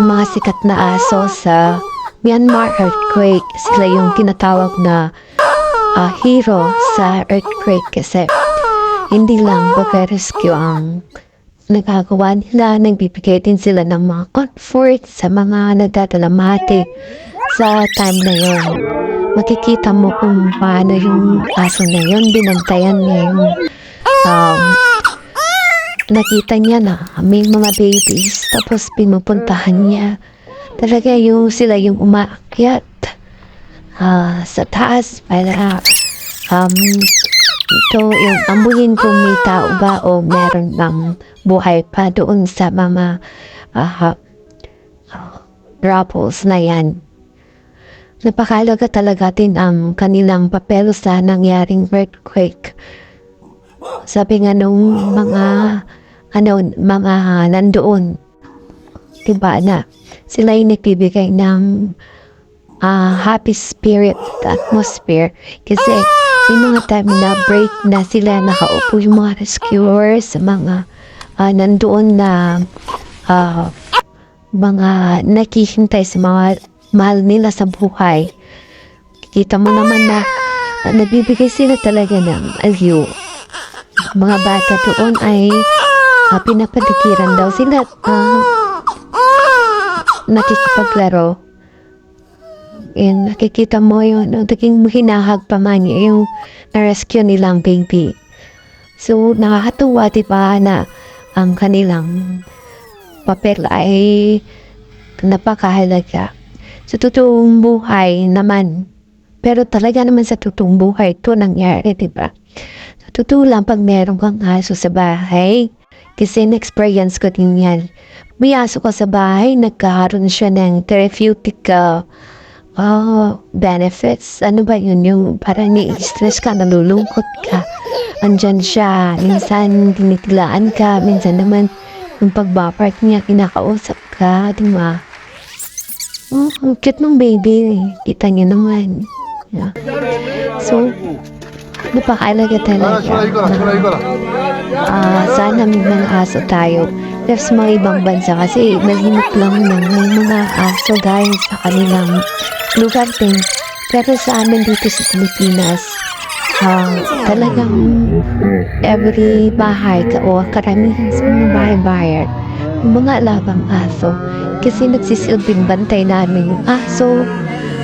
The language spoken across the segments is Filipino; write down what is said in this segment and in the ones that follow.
ang mga sikat na aso sa Myanmar earthquake. Sila yung tinatawag na ah, hero sa earthquake kasi hindi lang pag-rescue ang nagagawa nila. Nagbibigay din sila ng mga comfort sa mga nagdadalamati sa time na yun. Makikita mo kung paano yung aso na yun, binantayan niya yung um, nakita niya na may mga babies tapos pinupuntahan niya. Talaga yung sila yung umaakyat ah, sa taas para um, ito yung amuyin kung may tao ba o meron bang buhay pa doon sa mga ah, rapples na yan. Napakalaga talaga din ang kanilang papel sa nangyaring earthquake. Sabi nga nung mga ano, mga nandoon, diba na, sila yung nagbibigay ng ah, happy spirit atmosphere kasi may mga time na break na sila nakaupo yung mga rescuers, mga ah, nandoon na ah, mga nakihintay sa mga mahal nila sa buhay. Kita mo naman na ah, nagbibigay sila talaga ng aliw. Mga bata doon ay uh, pinapalikiran daw sila at ah, nakikipaglaro. And nakikita mo yun, naging hinahag pa man yung na-rescue nilang baby. So, nakakatuwa, di ba, na ang kanilang papel ay napakahalaga. Sa totoong buhay naman, pero talaga naman sa totoong buhay, ito nangyari, di ba? Sa totoo lang, pag meron kang aso sa bahay, kasi na-experience ko din yan. May aso ka sa bahay, nagkaroon siya ng therapeutic uh, uh, benefits. Ano ba yun? Yung parang ni-stress ka, nalulungkot ka. Andyan siya. Minsan tinitilaan ka. Minsan naman yung pagbapark niya, kinakausap ka. Di ba? Oh, ang cute ng baby. Kita niyo naman. Yeah. So, napakalaga talaga. 전 uh, sana may mga aso tayo. Tapos mga ibang bansa kasi malimot lang nang may mga aso galing sa kanilang lugar din. Pero sa amin dito sa Pilipinas, uh, talagang every bahay o karamihan sa mga bahay-bahay mga labang aso kasi nagsisilbing bantay namin yung aso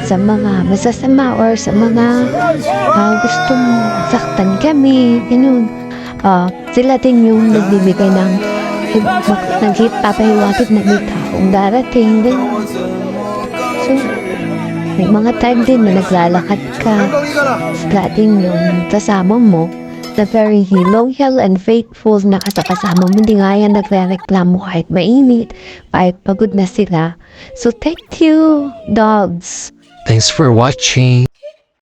sa mga masasama or sa mga uh, gustong saktan kami, ganun uh, sila din yung nagbibigay ng nagpapahiwatig na may taong darating din. So, may mga time din na naglalakad ka sa dating yung kasama mo na very loyal and faithful na kasakasama mo. Hindi nga yan nagre-reklamo kahit mainit, kahit pagod na sila. So, thank you, dogs! Thanks for watching!